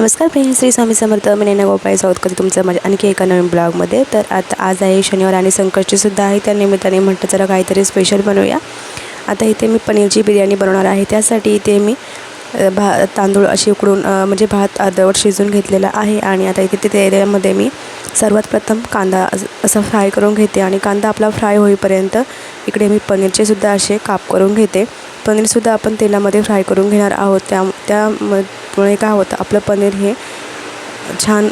नमस्कार फ्रेंड श्री स्वामी समर्थ. मी नैना गोपाळ. स्वागत करते तुमचं माझ्या आणखी एका नवीन ब्लॉगमध्ये. तर आता आज आहे शनिवार आणि संकष्टीसुद्धा आहे. त्या निमित्ताने म्हटलं जरा काहीतरी स्पेशल बनवूया. आता इथे मी पनीरची बिर्याणी बनवणार आहे. त्यासाठी इथे मी भा तांदूळ असे उकडून म्हणजे भात अर्धवट शिजून घेतलेला आहे. आणि आता इथे ते मी सर्वात प्रथम कांदा असं असा फ्राय करून घेते. आणि कांदा आपला फ्राय होईपर्यंत इकडे मी पनीरचेसुद्धा असे काप करून घेते. पनीरसुद्धा आपण तेलामध्ये फ्राय करून घेणार आहोत. त्या त्यामुळे काय होतं आपलं पनीर हे छान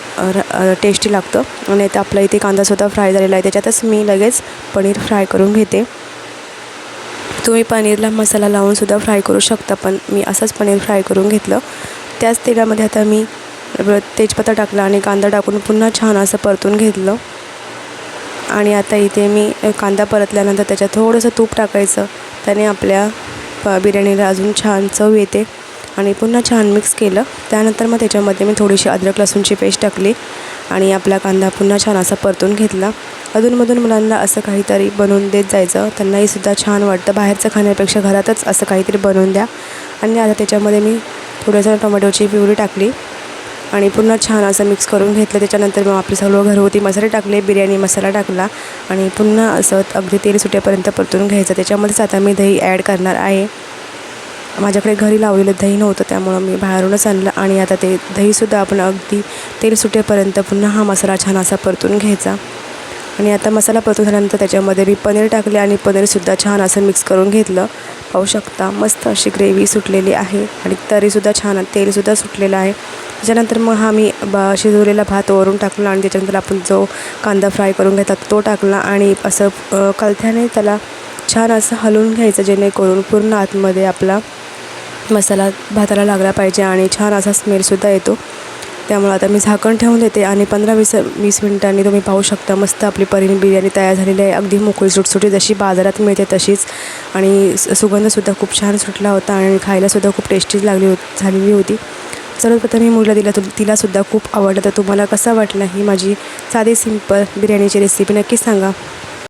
टेस्टी लागतं. आणि आता आपला इथे कांदासुद्धा फ्राय झालेला आहे. त्याच्यातच मी लगेच पनीर फ्राय करून घेते. तुम्ही पनीरला मसाला लावूनसुद्धा फ्राय करू शकता पण मी असंच पनीर फ्राय करून घेतलं. त्याच तेलामध्ये आता मी तेजपत्ता टाकला आणि कांदा टाकून पुन्हा छान असं परतून घेतलं. आणि आता इथे मी कांदा परतल्यानंतर त्याच्यात थोडंसं तूप टाकायचं. त्याने आपल्या बिर्याणीला अजून छान चव येते. आणि पुन्हा छान मिक्स केलं. त्यानंतर मग त्याच्यामध्ये मी थोडीशी अद्रक लसूणची पेस्ट टाकली आणि आपला कांदा पुन्हा छान असा परतून घेतला. अधूनमधून मुलांना असं काहीतरी बनवून देत जायचं. त्यांनाही सुद्धा छान वाटतं. बाहेरचं खाण्यापेक्षा घरातच असं काहीतरी बनवून द्या. आणि आता त्याच्यामध्ये मी थोडंसं टोमॅटोची प्युरी टाकली आणि पुन्हा छान असं मिक्स करून घेतलं. त्याच्यानंतर मग आपले सर्व घरगुती मसाले टाकले बिर्याणी मसाला टाकला आणि पुन्हा असं अगदी तेल सुटेपर्यंत परतून घ्यायचं. त्याच्यामध्येच आता मी दही ॲड करणार आहे. माझ्याकडे घरी लावलेलं दही नव्हतं त्यामुळं मी बाहेरूनच आणलं आणि आता ते दहीसुद्धा आपण अगदी तेल सुटेपर्यंत पुन्हा हा मसाला छान असा परतून घ्यायचा. आणि आता मसाला परतून झाल्यानंतर त्याच्यामध्ये मी पनीर टाकले आणि पनीरसुद्धा छान असं मिक्स करून घेतलं. पाहू शकता मस्त अशी ग्रेव्ही सुटलेली आहे आणि तरीसुद्धा छान तेलसुद्धा सुटलेलं आहे. त्याच्यानंतर मग हा मी बा शिजवलेला भात वरून टाकला आणि त्याच्यानंतर आपण जो कांदा फ्राय करून घेतात तो टाकला आणि असं कलथ्याने त्याला छान असं हलवून घ्यायचं जेणेकरून पूर्ण आतमध्ये आपला मसाला भाताला लागला पाहिजे आणि छान असा स्मेलसुद्धा येतो. त्यामुळे आता मी झाकण ठेवून देते आणि पंधरा वीस वीस मिनिटांनी तुम्ही पाहू शकता मस्त आपली परीन बिर्याणी तयार झालेली आहे. अगदी मोकळी सुटसुटी जशी बाजारात मिळते तशीच. आणि सुगंधसुद्धा खूप छान सुटला होता आणि खायलासुद्धा खूप टेस्टी लागली झालेली होती. सर्वप्रथम मी मुलीला दिला तु तिलासुद्धा खूप आवडलं. तर तुम्हाला कसा वाटला ही माझी साधी सिंपल बिर्याणीची रेसिपी नक्कीच सांगा.